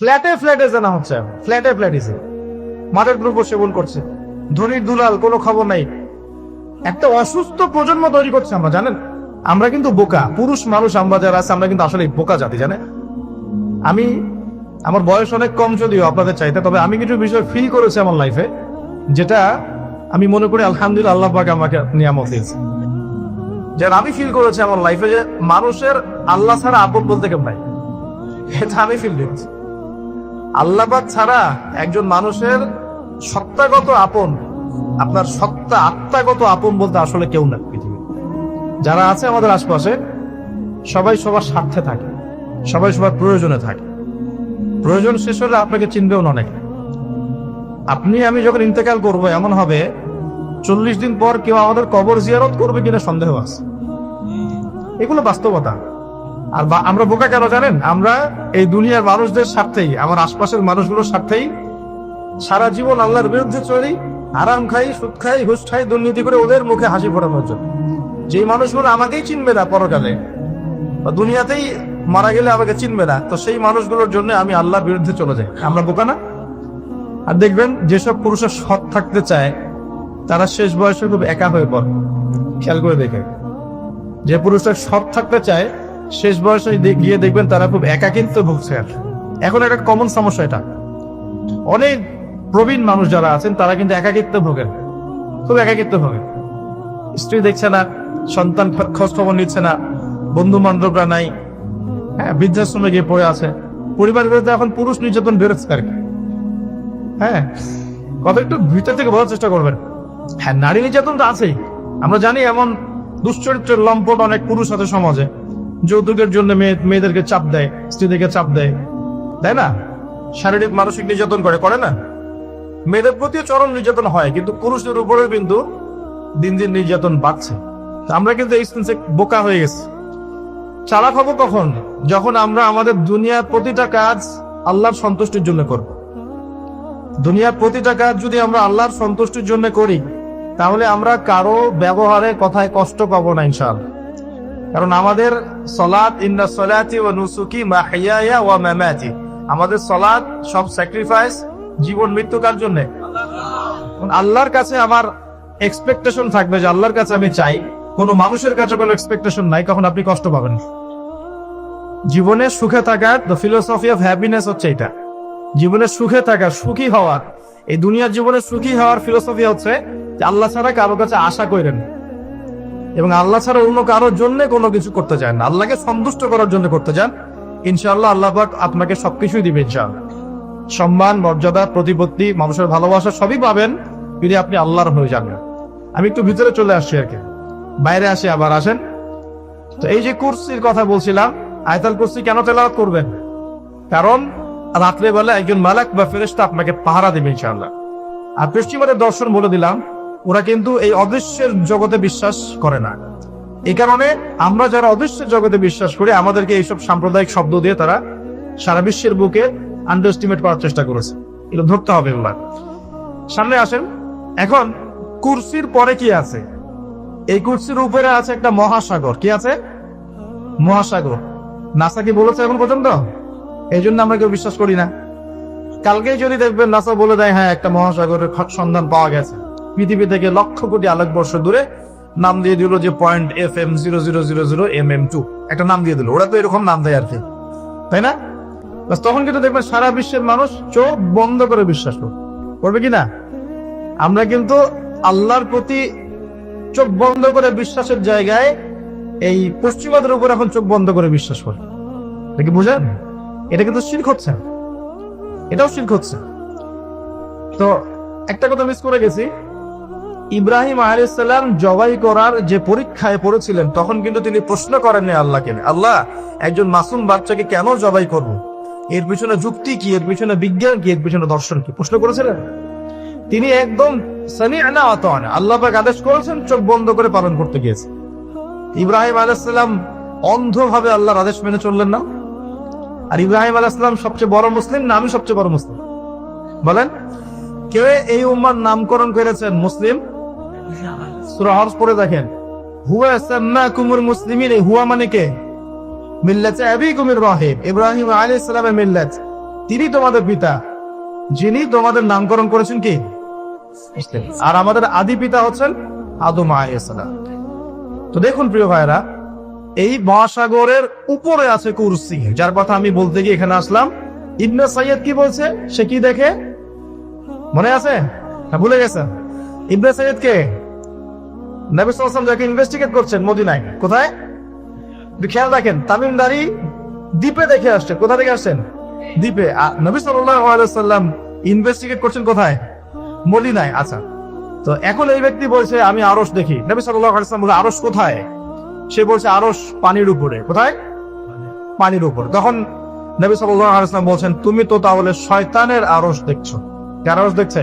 ফ্ল্যাটে ফ্ল্যাটে জানা হচ্ছে ফ্ল্যাটে ফ্ল্যাটিছে মাঠের গ্রুপ সেবন করছে। ধনির দুলাল, কোনো খবর নাই। একটা অসুস্থ প্রজন্ম তৈরি করছে আমরা, জানেন? আমরা কিন্তু বোকা, পুরুষ মানুষ আমরা যারা আছে, আমরা কিন্তু আসলে বোকা জাতি, জানেন? আমি, আমার বয়স অনেক কম যদিও আপনাদের চাইতে, তবে আমি কিছু বিষয় ফিল করেছি আমার লাইফে যেটা আমি মনে করি আলহামদুলিল্লাহ আল্লাহ পাক আমাকে নিয়ামত দিয়েছে। যেটা আমি ফিল করেছি আমার লাইফে যে মানুষের আল্লাহ ছাড়া আপন বলতে কেউ নাই। এটা আমি ফিল করেছি। আল্লাহবাদ ছাড়া একজন মানুষের সত্তাগত আপন, আপনার সত্তা আত্মাগত আপন বলতে আসলে কেউ না পৃথিবী যারা আছে আমাদের আশপাশে, সবাই সবার স্বার্থে থাকে, সবাই সবার প্রয়োজনে থাকে। প্রয়োজন শেষ হলে আপনাকে চিনবেও না অনেকে। আপনি, আমি যখন ইন্তেকাল করব, এমন হবে, চল্লিশ দিন পর কেউ আমাদের কবর জিয়ারত করবে কিনা সন্দেহ আছে। এগুলো বাস্তবতা। আর আমরা বোকা কেন জানেন? আমরা এই দুনিয়ার মানুষদের স্বার্থেই, আমার আশপাশের মানুষগুলোর স্বার্থেই সারা জীবন আল্লাহর বিরুদ্ধে চলি আরাম খাই, সুদ খাই, ঘুষ খাই, দুর্নীতি করে ওদের মুখে হাসি ফোটানোর জন্য। যেই মানুষগুলো আমাকেই চিনবে না পরকালে, বা দুনিয়াতেই মারা গেলে আমাকে চিনবে না, তো সেই মানুষগুলোর জন্য আমি আল্লাহর বিরুদ্ধে চলে যাই। আমরা বোকা না? আর দেখবেন, যেসব পুরুষের সৎ থাকতে চায়, তারা শেষ বয়সে খুব একা হয়ে পড়ে। খেয়াল করে দেখে যে পুরুষরা সৎ থাকতে চায় শেষ বয়সে গিয়ে দেখবেন তারা খুব একাকিত্ব ভুগছে আর এখন একটা কমন সমস্যা এটা। অনেক প্রবীণ মানুষ যারা আছেন, তারা কিন্তু একাকিত্ব ভোগেন। খুব একাকিত্ব ভোগেন। স্ত্রী দেখছে না, সন্তান খোঁজ খবর নিচ্ছে না, বন্ধু বান্ধবরা নাই হ্যাঁ বৃদ্ধাশ্রমে গিয়ে পড়ে আছে। বিরুদ্ধে এখন পুরুষ নির্যাতন বেরোচ্ছে আর কি। হ্যাঁ কত একটু ভিতর থেকে বোঝার চেষ্টা করবেন। হ্যাঁ নারী নির্যাতন তো আছেই। আমরা জানি এমন দুশ্চরিত্রের লম্পট অনেক পুরুষ আছে সমাজে। যৌতুকের জন্য মেয়ে, মেয়েদেরকে চাপ দেয়, স্ত্রীদেরকে চাপ দেয়। তাই না? শারীরিক, মানসিক নির্যাতন করে করে না? মেয়েদের প্রতিও চরম নির্যাতন হয়, কিন্তু পুরুষদের উপরে কিন্তু দিন দিন নির্যাতন বাড়ছে। আমরা কিন্তু এই সেন্সে বোকা হয়ে গেছি। চালাক হব কখন? যখন আমরা আমাদের দুনিয়ার প্রতিটা কাজ আল্লাহর সন্তুষ্টির জন্য করব। দুনিয়ার প্রতিটা কাজ যদি আমরা আল্লাহর সন্তুষ্টির জন্য করি, তাহলে আমরা কারও ব্যবহারে কথায় কষ্ট পাবো না, ইনশাআল্লাহ। কারণ আমাদের সলাৎ, ইন্না সলাতি ওয়া নুসুকি মাহিয়ায়া ওয়া মামাতি। আমাদের সলাৎ সব স্যাক্রিফাইস জীবন মৃত্যু কার জন্য? আল্লাহর কাছে আমার এক্সপেকটেশন থাকবে যে আল্লাহর কাছে আমি চাই। কোনো মানুষের কাছে কোনো এক্সপেকটেশন নাই, কখন আপনি কষ্ট পাবেন। জীবনে সুখে থাকার দ্য ফিলোসফি অফ হ্যাপিনেস হচ্ছে এটা। জীবনে সুখে থাকার, সুখী হওয়ার, এই দুনিয়ার জীবনে সুখী হওয়ার ফিলোসফি হচ্ছে যে আল্লাহ ছাড়া কারও কাছে আশা করেন এবং আল্লাহ ছাড়া অন্য কারোর জন্য কোনো কিছু করতে চান না। আল্লাহকে সন্তুষ্ট করার জন্য করতে চান, ইনশাআল্লাহ আল্লাহ পাক আপনাকে সবকিছুই দিবে ইনশাআল্লাহ। সম্মান, মর্যাদা, প্রতিপত্তি, মানুষের ভালোবাসা সবই পাবেন যদি আপনি আল্লাহর হয়ে যান। আমি একটু ভিতরে চলে আসছি আর কি। বাইরে আসি আবার, আসেন। তো এই যে কুরসির কথা বলছিলাম, আয়তাল কুরসি কেন তেলাওয়াত করবেন? কারণ রাত্রে বেলা একজন মালাক বা ফেরেশতা আপনাকে পাহারা দেবে ইনশাআল্লাহ। আর পশ্চিমাদের দর্শন বলে দিলাম ওরা কিন্তু এই অদৃশ্যের জগতে বিশ্বাস করে না। এই কারণে আমরা যারা অদৃশ্যের জগতে বিশ্বাস করি, আমাদেরকে এইসব সাম্প্রদায়িক শব্দ দিয়ে তারা সারা বিশ্বের বুকে আন্ডারস্টিমেট করার চেষ্টা করেছে। এগুলো ধরতে হবে এগুলা। সামনে আসেন। এখন কুরসির পরে কি আছে? এই কুরসির উপরে আছে একটা মহাসাগর। কি আছে? মহাসাগর। নাসা কি বলেছে এখন পর্যন্ত? এই জন্য আমরা কেউ বিশ্বাস করি না। কালকেই যদি দেখবেন নাসা বলে দেয় হ্যাঁ একটা মহাসাগরের সন্ধান পাওয়া গেছে। পৃথিবী থেকে লক্ষ কোটি আলোকবর্ষ দূরে নাম দিয়ে দিল যে point F M zero zero zero zero M M two একটা নাম দিয়ে দিল। ওরা তো এরকম নাম দেয় আর কি। তাই না? তখন কিন্তু দেখবেন সারা বিশ্বের মানুষ চোখ বন্ধ করে বিশ্বাস করবে। কি না? আমরা কিন্তু আল্লাহর প্রতি চোখ বন্ধ করে বিশ্বাসের জায়গায় এই পশ্চিমাদের উপর এখন চোখ বন্ধ করে বিশ্বাস করে। এটা কি বুঝেন? এটা কিন্তু শির্ক হচ্ছে। এটাও শির্ক হচ্ছে। তো একটা কথা মিস করে গেছি। ইব্রাহিম আলাইসাল্লাম জবাই করার যে পরীক্ষায় পড়েছিলেন, তখন কিন্তু তিনি প্রশ্ন করেননি আল্লাহকে আল্লাহ, একজন মাসুম বাচ্চাকে কেন জবাই করব? এর পিছনে যুক্তি কি? এর পিছনে বিজ্ঞান কি? এর পিছনে দর্শন কি? প্রশ্ন করেছিলেন। তিনি একদম আল্লাহ আদেশ করেছেন, চোখ বন্ধ করে পালন করতে গিয়েছে। ইব্রাহিম আলাইসাল্লাম অন্ধভাবে আল্লাহর আদেশ মেনে চললেন না। আর ইব্রাহিম আলাইসাল্লাম সবচেয়ে বড় মুসলিম, না, আমি সবচেয়ে বড় মুসলিম। বলেন, কেউ এই উম্মার নামকরণ করেছেন মুসলিম? সূরা পড়ে দেখেন। হুয়া সাম্মাকুমুল মুসলিমিন, এই হুয়া মানে কে? মিল্লাতে আবিকুমির রাহিম ইব্রাহিম আলাইহিস সালামের মিল্লাত। তিনি তোমাদের পিতা, যিনি তোমাদের নামকরণ করেছেন কি? আর আমাদের আদি পিতা হচ্ছেন আদম আলাইহিসসালাম তো দেখুন প্রিয় ভাইরা এই মহাসাগরের উপরে আছে কুরসি, যার কথা আমি বলতে গিয়ে এখানে আসলাম। ইবনে সৈয়দ কি বলছে? সে কি দেখে? মনে আছে? ভুলে গেছেন ইবনে সৈয়দ কে নবী সাল্লাল্লাহু যাকে ইনভেস্টিগেট করছেন মদিনায়, কোথায়? খেয়াল রাখেন তামিমদারি দ্বীপে দেখে আসছে, কোথা থেকে আসছেন? দ্বীপে। নবী সাল্লাম ইনভেস্টিগেট করছেন কোথায়? মদিনায়। আচ্ছা তো এখন এই ব্যক্তি বলছে, আমি আরশ দেখি। নবী সাল্লাম বলে, আরশ কোথায়? সে বলছে, আরশ পানির উপরে। কোথায়? পানির উপর। তখন নবী সাল্লাম বলছেন, তুমি তো তাহলে শয়তানের আরশ দেখছ। কার আরশ দেখছে?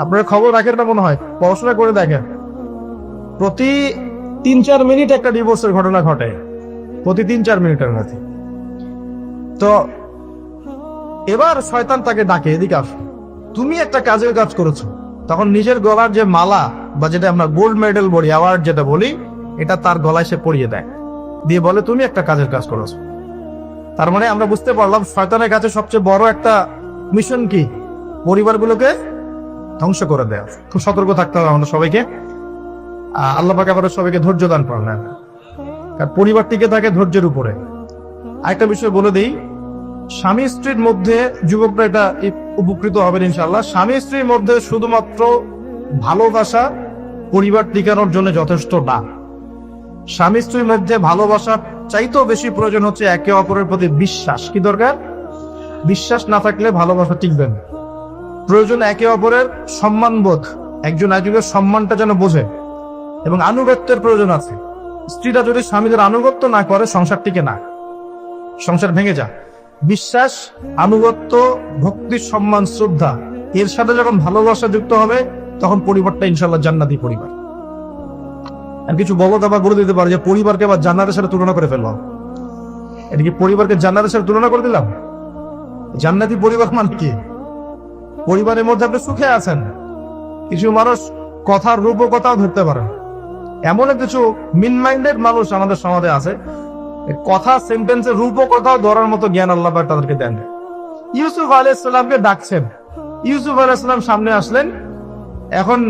আপনার খবর রাখেন না মনে হয়? পড়াশোনা করে দেখেন। প্রতি তিন চার মিনিট একটা ডিভোর্সের ঘটনা ঘটে। প্রতি তিন চার মিনিটের মধ্যে। তো এবার শয়তান তাকে ডাকে, এদিকে আসো। তুমি একটা কাজের কাজ করেছ। তখন নিজের গলার যে মালা বা যেটা আমরা গোল্ড মেডেল বলি অ্যাওয়ার্ড যেটা বলি, এটা তার গলায় সে পরিয়ে দেয়। দিয়ে বলে, তুমি একটা কাজের কাজ করেছ। তার মানে আমরা বুঝতে পারলাম, শয়তানের কাছে সবচেয়ে বড় একটা মিশন কি? পরিবারগুলোকে ধ্বংস করে দেয়া। খুব সতর্ক থাকতে হবে আমাদের সবাইকে। আল্লাহ পাকে আমাদের সবাইকে ধৈর্য দান করেন। কারণ পরিবার টিকে থাকে ধৈর্যের উপরে। আরেকটা বিষয় বলে দিই, স্বামী স্ত্রীর মধ্যে যুবকরা এটা উপকৃত হবেন ইনশাল্লাহ স্বামী স্ত্রীর মধ্যে শুধুমাত্র ভালোবাসা পরিবার টিকানোর জন্য যথেষ্ট না। স্বামী স্ত্রীর মধ্যে ভালোবাসার চাইতেও বেশি প্রয়োজন হচ্ছে একে অপরের প্রতি বিশ্বাস। কি দরকার? বিশ্বাস না থাকলে ভালোবাসা টিকবে না। প্রয়োজন একে অপরের সম্মানবোধ। একজন একজনের সম্মানটা যেন বোঝে এবং আনুগত্যের প্রয়োজন আছে। স্ত্রীরা যদি স্বামীদের আনুগত্য না করে, সংসার টিকে না। সংসার ভেঙে যায় বিশ্বাস, আনুগত্য, ভক্তি, সম্মান, শ্রদ্ধা, এর সাথে যখন ভালোবাসা যুক্ত হবে, তখন পরিবারটা ইনশাল্লাহ জান্নাতি পরিবার। আর কিছু বলত আবার বলে দিতে পারে যে পরিবারকে আবার জান্নাতের সাথে তুলনা করে ফেললাম। এটা কি পরিবারকে জান্নাতের সাথে তুলনা করে দিলাম? জান্নাতি পরিবার মানে কি? পরিবারের মধ্যে আপনি সুখে আছেন। কিছু মানুষ কথার রূপকথাও ধরতে পারেন এমন কিছু মিন মাইন্ডেড মানুষ আমাদের সমাজে আছে। কথা সেন্টেন্সের রূপকথাও ধরার মতো জ্ঞান আল্লাহ তাদেরকে দেন। ইউসুফ আলাইসাল্লামকে ডাকছেন। ইউসুফ আলাইসাল্লাম সামনে আসলেন। এখন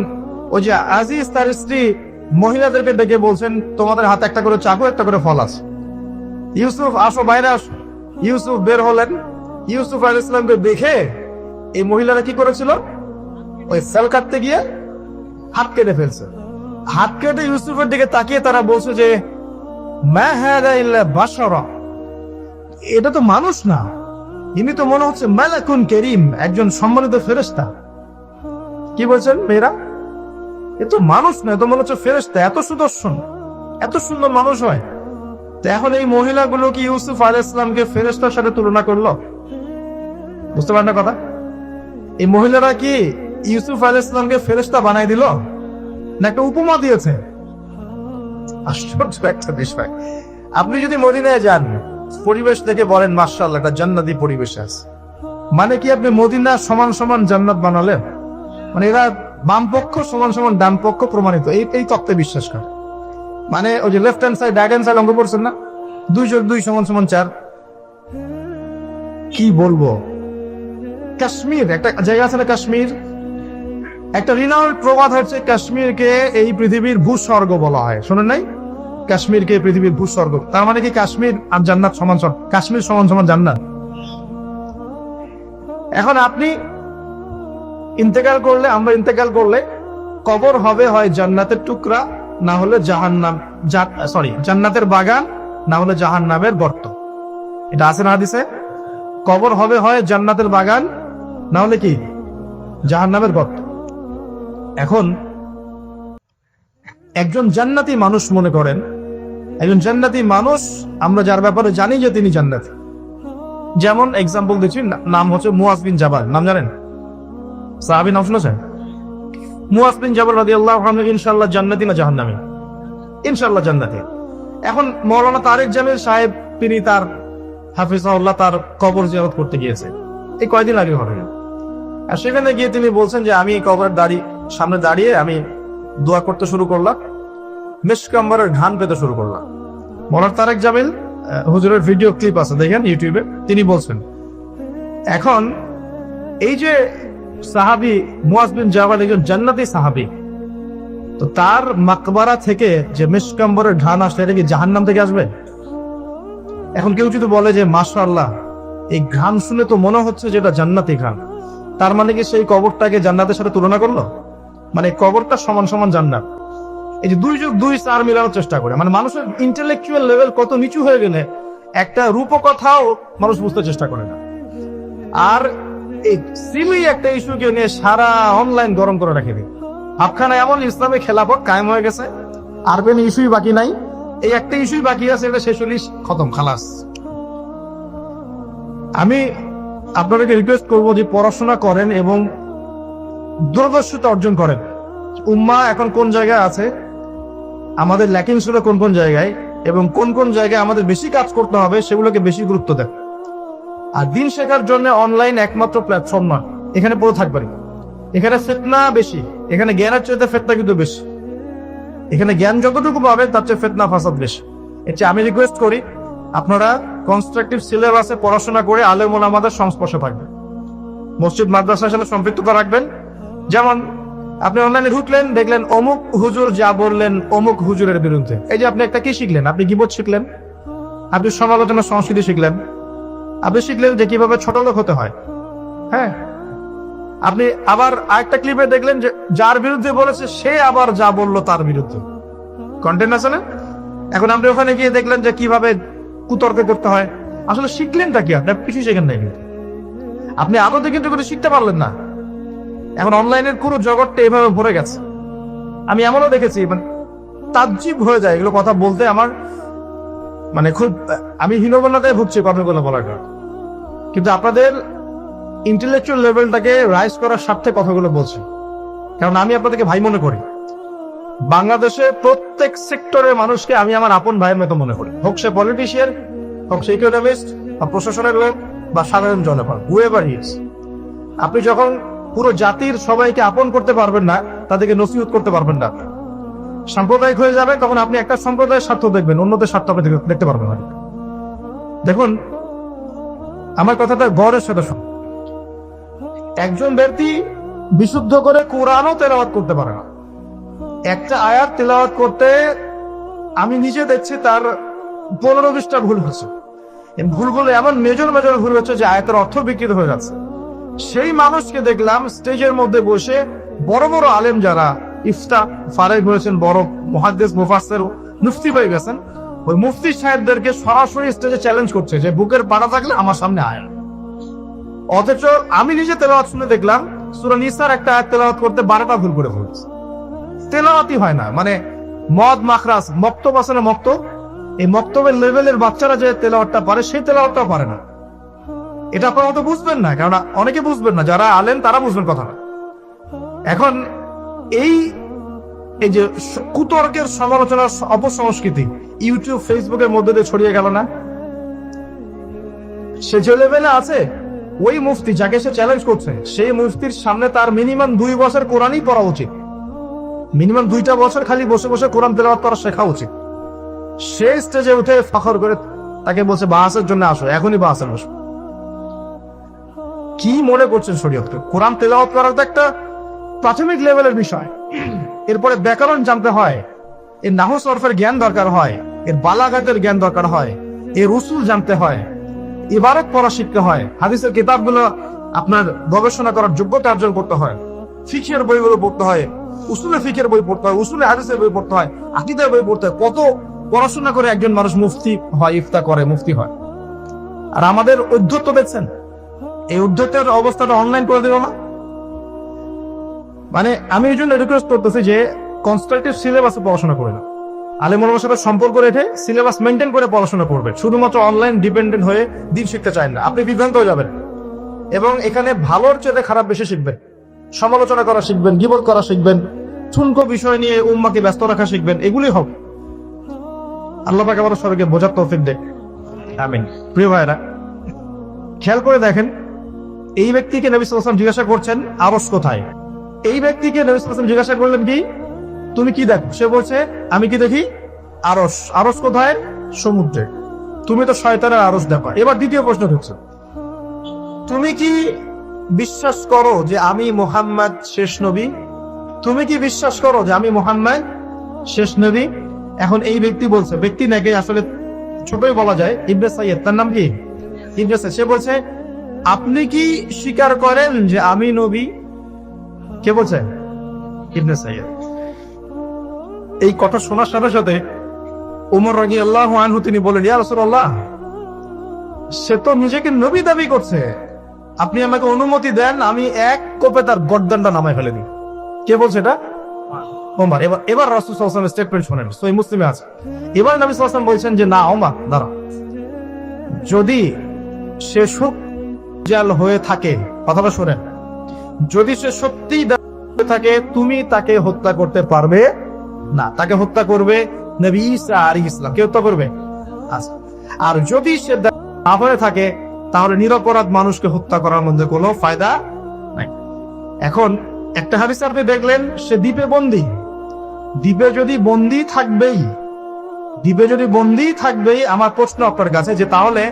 ওই যে আজিজ, তার স্ত্রী মহিলাদেরকে ডেকে বলছেন, তোমাদের হাতে একটা করে চাকু, একটা করে ফল আছে। ইউসুফ, আসো বাইরে আসো। ইউসুফ বের হলেন। ইউসুফ আলাইসাল্লামকে দেখে এই মহিলারা কি করেছিল? ওই সেল কাটতে গিয়ে হাত কেটে ফেলছে। হাত কেটে ইউসুফের দিকে তাকিয়ে তারা বলছে যে এটা তো মানুষ না। ইনি তো মনে হচ্ছে মালাকুন করিম, একজন সম্মানিত ফেরেশতা। কি বলছেন মেয়েরা? এ তো মানুষ না তো মনে হচ্ছে ফেরেশতা। এত সুদর্শন, এত সুন্দর মানুষ হয়। তো এখন এই মহিলাগুলো কি ইউসুফ আলাইহিস সালামকে ফেরেশতার সাথে তুলনা করল? বুঝতে পারেন না কথা? এই মহিলারা কি ইউসুফ আলাইহিস সালামকে ফেরেশতা বানাই দিল? না একটা উপমা দিয়েছে? আশ্চর্য একটা বিষয়। আপনি যদি মদিনায় যান, পরিবেশ দেখে বলেন মার্শাল একটা জান্নাতি পরিবেশ আছে। মানে কি আপনি মদিনা সমান সমান জান্নাত বানালেন? মানে এরা বাম পক্ষ সমান সমান ডান পক্ষ প্রমাণিত। এই এই তত্ত্বে বিশ্বাস করে মানে ওই যে left hand side right hand side অঙ্ক পড়ছেন না? দুই যোগ দুই সমান সমান চার। কি বলব? কাশ্মীর, একটা জায়গা আছে না কাশ্মীর? একটা রিনাউন্ড প্রবাদ হচ্ছে কাশ্মীরকে এই পৃথিবীর ভূস্বর্গ বলা হয়। শোনেন নাই? কাশ্মীরকে পৃথিবীর ভূস্বর্গ। তার মানে কি কাশ্মীর আর জান্নাত সমান সমান? কাশ্মীর সমান সমান জান্নাত। এখন আপনি ইন্তেকাল করলে, আমরা ইন্তেকাল করলে কবর হবে হয় জান্নাতের টুকরা, না হলে জাহান্নাম সরি জান্নাতের বাগান, না হলে জাহান্নামের গর্ত। এটা আছে না হাদিসে? কবর হবে হয় জান্নাতের বাগান না হলে কি? জাহান্নামের গর্ত এখন একজন জান্নাতি মানুষ মনে করেন, একজন জান্নাতি মানুষ, আমরা যার ব্যাপারে জানি যে তিনি জান্নাতি। যেমন এক্সাম্পল দিচ্ছি নাম হচ্ছে মুয়াজ বিন জাবাল। নাম জানেন? সাহাবি নাম শুনেছেন? মুয়াজ বিন জাবাল রাদিয়াল্লাহু আনহু, ইনশাআল্লাহ জান্নাতি না জাহান্নামী? ইনশাআল্লাহ জান্নাতি। এখন মৌলানা তারেক জামিল সাহেব, তিনি তার হাফিজাউল্লাহ তার কবর জিয়ারত করতে গিয়েছে। এই কয়দিন আগে ঘটনা? আর সেখানে গিয়ে তিনি বলছেন যে, আমি কবরের দাঁড়িয়ে সামনে দাঁড়িয়ে আমি দোয়া করতে শুরু করলাম। মেশকাম্বরের ঘান পেতে শুরু করলাম। মৌলানা তারেক জামিল হুজুরের ভিডিও ক্লিপ আছে, দেখেন ইউটিউবে তিনি বলছেন, এখন এই যে সাহাবি মুয়াজ বিন জাবাল একজন জান্নাতি সাহাবি, তো তার মাকবারা থেকে যে মেশকাম্বরের ঘান আসলে এটা কি জাহান্নাম থেকে আসবে? এখন কেউ যদি বলে যে, মাশাআল্লাহ, এই ঘান শুনে তো মনে হচ্ছে যে এটা জান্নাতি ঘান তার মানে কি সেই কবরটাকে জান্নাতের সাথে তুলনা করল? মানে কবরটা সমান সমান জান্নাত। এই যে দুই যুগ দুই চার মিলানোর চেষ্টা করে। মানে মানুষের ইন্টেলেকচুয়াল লেভেল কত নিচু হয়ে গেলে একটা রূপকথাও মানুষ বুঝতে চেষ্টা করে না। আর এই সিলি একটা ইস্যুকে নিয়ে সারা অনলাইন গরম করে রেখে দিই। ভাবখানা এমন ইসলামে খেলাফত কায়েম হয়ে গেছে, আর কোন ইস্যুই বাকি নাই। এই একটা ইস্যুই বাকি আছে, এটা শেষ হলিস খতম, খালাস। আমি আপনাদেরকে রিকোয়েস্ট করব যে পড়াশোনা করেন এবং দূরদর্শিতা অর্জন করেন। উম্মা এখন কোন জায়গায় আছে? আমাদের ল্যাকিং ছিল কোন কোন জায়গায়? এবং কোন কোন জায়গায় আমাদের বেশি কাজ করতে হবে সেগুলোকে বেশি গুরুত্ব দেন। আর দিন শেখার জন্য অনলাইন একমাত্র প্ল্যাটফর্ম নয়। এখানে পড়ে থাকবেন। এখানে ফেতনা বেশি। এখানে জ্ঞানের চাইতে ফেতনা কিন্তু বেশি। এখানে জ্ঞান যতটুকু পাবেন, তার চেয়ে ফেতনা ফাসাদ বেশি। এর চেয়ে আমি রিকোয়েস্ট করি, আপনারা কনস্ট্রাকটিভ সিলেবাসে পড়াশোনা করে আলেমন আমাদের সংস্পর্শে থাকবেন। মসজিদ মাদ্রাসার সাথে সম্পৃক্ততা রাখবেন। যেমন আপনি অনলাইনে ঢুকলেন, দেখলেন অমুক হুজুর যা বললেন অমুক হুজুরের বিরুদ্ধে। এই যে আপনি একটা কি শিখলেন? আপনি গিবত শিখলেন, আপনি সমালোচনা সংস্কৃতি শিখলেন, আপনি শিখলেন যে কীভাবে ছোট লোক হতে হয়। হ্যাঁ? আপনি আবার আরেকটা ক্লিপে দেখলেন যে যার বিরুদ্ধে বলেছে, সে আবার যা বলল তার বিরুদ্ধে। কন্টেন্ট আছে না? এখন আপনি ওখানে গিয়ে দেখলেন যে কীভাবে কুতর্ক করতে হয়। আসলে শিখলেনটা কি আপনি? কিছু শেখেন নাই। আপনি আদতে কিন্তু কিছু শিখতে পারলেন না। এখন অনলাইনের পুরো জগৎটা এভাবে ভরে গেছে। আমি এমনও দেখেছি মানে তাজ্জিব হয়ে যায় এগুলো কথা বলতে আমার। মানে খুব, আমি হীনবন্যাতে ভুগছি কথাগুলো বলার কারণে। কিন্তু আপনাদের ইন্টেলেকচুয়াল লেভেলটাকে রাইজ করার স্বার্থে কথাগুলো বলছি। কারণ আমি আপনাদেরকে ভাই মনে করি। বাংলাদেশে প্রত্যেক সেক্টরের মানুষকে আমি আমার আপন ভাইয়ের মতো মনে করি। হোক সে পলিটিশিয়ান হোক সে ইকোনমিস্ট বা প্রশাসনের লোক, বা সাধারণ জনগণ হুয়েভার হিজ আপনি যখন পুরো জাতির সবাইকে আপন করতে পারবেন না, তাদেরকে নসিহত করতে পারবেন না। সাম্প্রদায়িক হয়ে যাবে, তখন আপনি একটা সম্প্রদায়ের স্বার্থ দেখবেন, অন্যদের স্বার্থ আপনি দেখতে- পারবেন না। দেখুন, আমার কথাটা গড়ের সাথে। একজন ব্যক্তি বিশুদ্ধ করে কোরআনও তেলাওয়াত করতে পারে না। একটা আয়াত তেলাওয়াত করতে আমি নিজে দেখছি তার পনেরো বিশটা ভুল এই ভুলগুলো এমন মেজর মেজর ভুল হচ্ছে যে আয়াতের অর্থ বিকৃত হয়ে যাচ্ছে। সেই মানুষকে দেখলাম স্টেজের মধ্যে বসে বড় বড় আলেম যারা ইফতা, ফারেক হয়েছেন, বড় মহাদ্দেশ মুফাসের মুফতি হয়ে গেছেন, ওই মুফতি সাহেবদেরকে সরাসরি স্টেজে চ্যালেঞ্জ করছে যে বুকের পাড়া থাকলে আমার সামনে আয়। অথচ আমি নিজে তেলাওয়াত শুনে দেখলাম, সুরা নিসার একটা আয়াত তেলাওয়াত করতে বারোটা ভুল করে ফেলছে। তেলাওয়াতই হয় না। মানে মদ মাখরাস মক্তব আছে না মক্তব? এই মক্তবের লেভেলের বাচ্চারা যে তেলাওয়াতটা পারে, সেই তেলাওয়াতটাও পারে না। এটা আপনারা হয়তো বুঝবেন না কারণ অনেকে বুঝবেন না। যারা আলেন তারা বুঝবেন কথাটা এখন এই এই যে কুতর্কের সমালোচনার অপসংস্কৃতি, ইউটিউব, ফেসবুকের মধ্যে দিয়ে ছড়িয়ে গেল না? সে যে লেভেলে আছে, ওই মুফতি যাকে সে চ্যালেঞ্জ করছে, সেই মুফতির সামনে তার মিনিমাম দুই বছর কোরআনই পড়া উচিত। মিনিমাম দুইটা বছর খালি বসে বসে কোরআন তেলাওয়াত করা শেখা উচিত। সে স্টেজে উঠে ফখর করে তাকে বলছে বাহাসের জন্য আসো, এখনই বাহাসের বসো। কি মনে করছেন শরীয়তকে? কোরআন তেলাওয়াত করার তো একটা প্রাথমিক লেভেলের বিষয়। এরপরে ব্যাকরণ জানতে হয়, এর নাহ সরফের জ্ঞান দরকার হয়, এর বালাঘাতের জ্ঞান দরকার হয়, এর উসুল জানতে হয়, ইবারত পড়া শিখতে হয়, হাদিসের কিতাবগুলো আপনার গবেষণা করার যোগ্যতা অর্জন করতে হয় ফিকের বইগুলো পড়তে হয় উসুলে ফিকের বই পড়তে হয়, উসুলে হাদিসের বই পড়তে হয়, আকিদার বই পড়তে হয়। কত পড়াশোনা করে একজন মানুষ মুফতি হয় ইফতা করে, মুফতি হয়। আর আমাদের উদ্ধত্ত দেখছেন? এই উদ্ধত্তের অবস্থাটা অনলাইন করে দিল না? মানে আমি এই জন্য রিকোয়েস্ট করতেছি যে কনস্ট্রাকটিভ সিলেবাসে পড়াশোনা করে না আলিমুলের সাথে সম্পর্ক রেখে সিলেবাস মেনটেন করে পড়াশোনা করবে। শুধুমাত্র অনলাইন ডিপেন্ডেন্ট হয়ে দিন শিখতে চায় না। আপনি বিভ্রান্ত হয়ে যাবেন। এবং এখানে ভালোর চেয়ে খারাপ বেশি শিখবেন। সমালোচনা করা শিখবেন গিবত করা শিখবেন। ঠুনকো বিষয় নিয়ে উম্মাকে ব্যস্ত রাখা শিখবেন এগুলি হবে। আল্লাহ পাকে আবার সবাইকে বোঝার তৌফিক দেখ আমিন। প্রিয় ভাইরা খেয়াল করে দেখেন এই ব্যক্তিকে নবী সাল্লাম জিজ্ঞাসা করছেন আরস কোথায়? এই ব্যক্তিকে নবী সাল্লাম জিজ্ঞাসা করলেন কি তুমি কি দেখো? সে বলছে আমি কি দেখি? আরস। আরস কোথায়? সমুদ্রে। তুমি তো শয়তানের আরস দেখো। এবার দ্বিতীয় প্রশ্ন ঢুকছে তুমি কি বিশ্বাস করো যে আমি মোহাম্মদ শেষ নবী? তুমি কি বিশ্বাস করো যে আমি মোহাম্মদ, শেষ নবী? এখন এই ব্যক্তি বলছে, ব্যক্তি নাকি আসলে ছোটই বলা যায়, ইবনে সাইয়েদ তার নাম কি? সাইয়েদ সে বলছে, আপনি কি স্বীকার করেন যে আমি নবী? কে বলছে? ইবনে সাইয়েদ এই কথা শোনার সাথে সাথে উমর রাজি আল্লাহ আনহু তিনি বলেন, ইয়া রাসূলুল্লাহ, সে তো নিজেকে নবী দাবি করছে। আপনি আমাকে অনুমতি দেন, আমি এক কোপে তার গর্দানটা নামায় ফেলে দিই। কে বলছে এটা? ওমর। এবার এবার রাসূল আলাইহি স্টেটমেন্ট শোনেন সহি মুসলিমে আছে। এবার নবী আলাইহি বলছেন যে, না, ওমর দাঁড়া যদি সে জাল হয়ে থাকে, কথাটা শোনেন, যদি সে সত্যি থাকে, তুমি তাকে হত্যা করতে পারবে না। তাকে হত্যা করবে নবী ঈসা আর ইসলাম কে হত্যা করবে? আচ্ছা। আর যদি সে না হয়ে থাকে, তাহলে নিরপরাধ মানুষকে হত্যা করার মধ্যে কোনো ফায়দা নাই। এখন একটা হাদিসে আপনি দেখলেন, সে দ্বীপে বন্দী। দ্বীপে যদি বন্দি থাকবেই, দ্বীপে যদি বন্দী থাকবেই, আমার প্রশ্ন আপনার কাছে যে তাহলে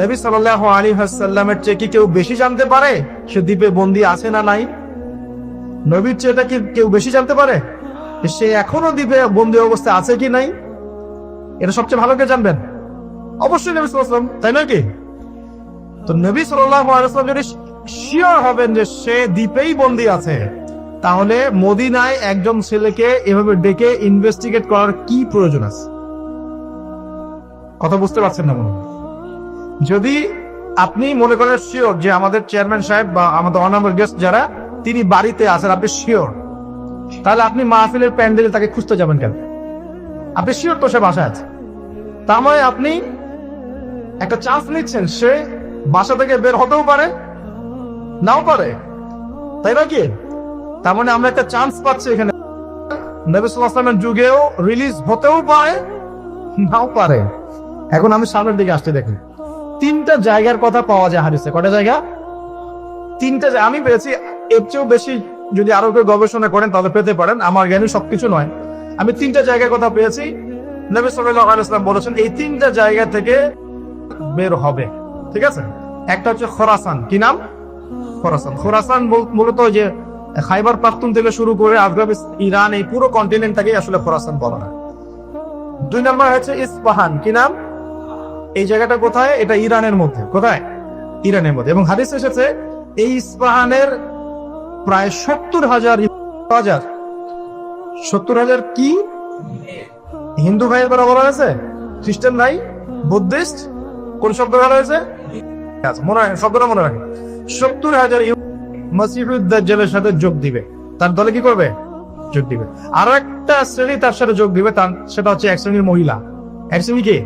নবী সাল্লাহ আলী হাসাল্লামের চেয়ে কি কেউ বেশি জানতে পারে সে দ্বীপে বন্দি আছে না নাই? নবীর চেয়ে এটা কি কেউ বেশি জানতে পারে? সে এখনও দ্বীপে বন্দি অবস্থায় আছে কি নাই? এটা সবচেয়ে ভালো কে জানবেন? অবশ্যই নবী সাল্লাম তাই নয় কি? তো নবী সাল্লাম যদি শিওর হবেন যে সে দ্বীপেই বন্দি আছে তাহলে মদিনায় একজন ছেলেকে এভাবে ডেকে ইনভেস্টিগেট করার কি প্রয়োজন আছে? কথা বুঝতে পারছেন না মনে যদি আপনি মনে করেন শিওর যে আমাদের চেয়ারম্যান সাহেব বা আমাদের অনামর গেস্ট যারা, তিনি বাড়িতে আছেন, আপনি শিওর তাহলে আপনি মাহফিলের প্যান্ডেলে তাকে খুঁজতে যাবেন কেন? আপনি শিওর তো সে বাসায় আছে। তার মানে আপনি একটা চান্স নিচ্ছেন, সে বাসা থেকে বের হতেও পারে, নাও পারে। তাই না কি? তার মানে আমরা একটা চান্স পাচ্ছি এখানে। নবী সাল্লাল্লাহু যুগেও রিলিজ হতেও পারে, নাও পারে। এখন আমি সামনের দিকে আসতে দেখি। তিনটা জায়গার কথা পাওয়া যায় হারিসে কটা জায়গা? তিনটা আমি পেয়েছি, এর চেয়েও বেশি যদি আরও কেউ গবেষণা করেন তাহলে পেতে পারেন। আমার জ্ঞানী সবকিছু নয়। আমি তিনটা জায়গার কথা পেয়েছি। নবী আলাইহি বলেছেন, এই তিনটা জায়গা থেকে বের হবে। ঠিক আছে? একটা হচ্ছে খোরাসান। কি নাম? খোরাসান। খোরাসান মূলত যে খাইবার পাখতুন থেকে শুরু করে আফগানিস্তান ইরান, এই পুরো কন্টিনেন্টটাকেই আসলে খোরাসান বলা হয়। দুই নম্বর হচ্ছে ইস্পাহান। কি নাম? এই জায়গাটা কোথায়? এটা ইরানের মধ্যে। কোথায়? ইরানের মধ্যে। এবং হাদিস এসেছে, এই ইস্পাহানের প্রায় সত্তর হাজার হাজার সত্তর হাজার কি? হিন্দু ভাইয়ের বেলা হয়েছে? খ্রিস্টান ভাই? বুদ্ধিস্ট? কোন শব্দ বলা হয়েছে? মনে হয় শব্দটা মনে রাখেন। সত্তর হাজার মসিহুদ্দাজ্জালের সাথে যোগ দিবে। তার দলে কি করবে? যোগ দিবে। আরও একটা শ্রেণি তার সাথে যোগ দিবে, তার সেটা হচ্ছে এক শ্রেণির মহিলা। এক শ্রেণি কি?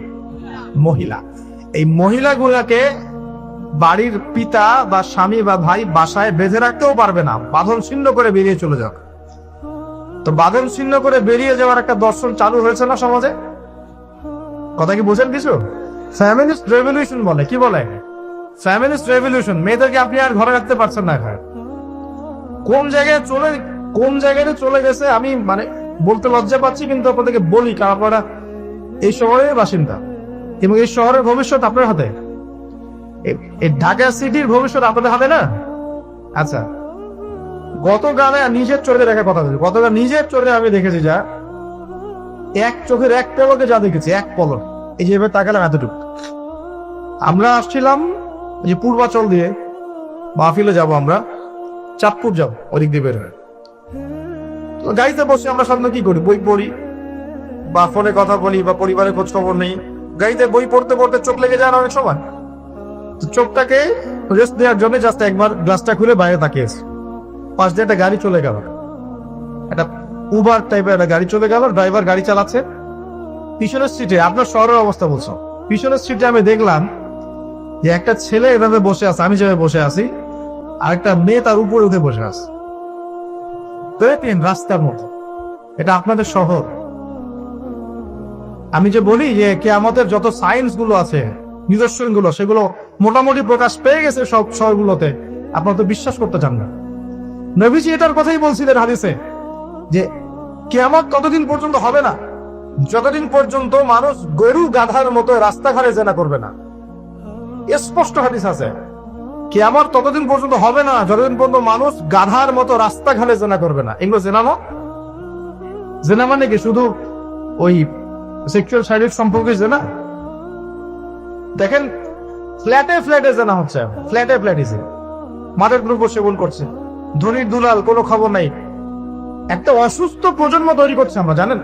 মহিলা। এই মহিলাগুলাকে বাড়ির পিতা বা স্বামী বা ভাই বাসায় বেঁধে রাখতেও পারবে না। বাঁধন ছিন্ন করে বেরিয়ে চলে যাক তো বাঁধন ছিন্ন করে বেরিয়ে যাওয়ার একটা দর্শন চালু হয়েছে না সমাজে? কথা কি বুঝেন কিছু? ফ্যামিলিস্ট রেভলিউশন বলে। কি বলে? Feminist revolution. মেয়েদেরকে আপনি আর ঘরে রাখতে পারছেন না এখন। কোন জায়গায় চলে, কোন জায়গায় চলে গেছে, আমি মানে বলতে লজ্জা পাচ্ছি, কিন্তু আপনাদেরকে বলি, কারণ আপনারা এই শহরের বাসিন্দা। এবং এই শহরের ভবিষ্যৎ আপনার হাতে। ঢাকা সিটির ভবিষ্যৎ আপনাদের হাতে না? আচ্ছা। গতকালে নিজের চোখে দেখা কথা বলছি গতকাল নিজের চোখে আমি দেখেছি যা, এক চোখের এক পলকে যা দেখেছি, এক পলক। এই যে এবার তাকালাম এতটুকু। আমরা আসছিলাম যে পূর্বাচল দিয়ে, মাহফিলে যাব আমরা। চাঁদপুর যাব, ওদিক দিয়ে বের হয়ে। তো গাড়িতে বসে আমরা সাধারণত কি করি? বই পড়ি বা ফোনে কথা বলি বা পরিবারের খোঁজ খবর নেই। গাড়িতে বই পড়তে পড়তে চোখ লেগে যায় না অনেক সময়। চোখটাকে রেস্ট দেওয়ার জন্য জাস্ট একবার গ্লাসটা খুলে বাইরে তাকিয়েছে পাশ দিয়ে একটা গাড়ি চলে গেল। একটা উবার টাইপের একটা গাড়ি চলে গেল ড্রাইভার গাড়ি চালাচ্ছে। পিছনের সিটে আপনার শহরের অবস্থা বলছো। পিছনের সিটে আমি দেখলাম যে একটা ছেলে এভাবে বসে আছে, আমি যেভাবে বসে আছি আর একটা মেয়ে তার উপরে উঠে বসে আছে। দেখেন রাস্তার মতো। এটা আপনাদের শহর। আমি যে বলি যে কেয়ামতের যত সায়েন্সগুলো আছে, নিদর্শনগুলো, সেগুলো মোটামুটি প্রকাশ পেয়ে গেছে সব শহরগুলোতে। আপনারা তো বিশ্বাস করতে চান না। নবীজি এটার কথাই বলছিলেন হাদিসে, যে কেয়ামত ততদিন পর্যন্ত হবে না। যতদিন পর্যন্ত মানুষ গরু গাধার মতো রাস্তাঘাটে জেনা করবে না। স্পষ্ট হাদিস আছে। কেয়ামত ততদিন পর্যন্ত হবে না, যতদিন পর্যন্ত মানুষ গাধার মতো রাস্তাঘাটে জেনা করবে না। এগুলো জেনানো জেনা মানে কি? শুধু ওই সেক্সুয়াল শারীরিক সম্পর্কে জেনা? দেখেন ফ্ল্যাটে ফ্ল্যাটে জেনা হচ্ছে ফ্ল্যাটে ফ্ল্যাটে মাঠের গ্রুপ বসে বল করছে। ধনির দুলাল, কোনো খবর নাই। একটা অসুস্থ প্রজন্ম তৈরি করছে আমরা, জানেন?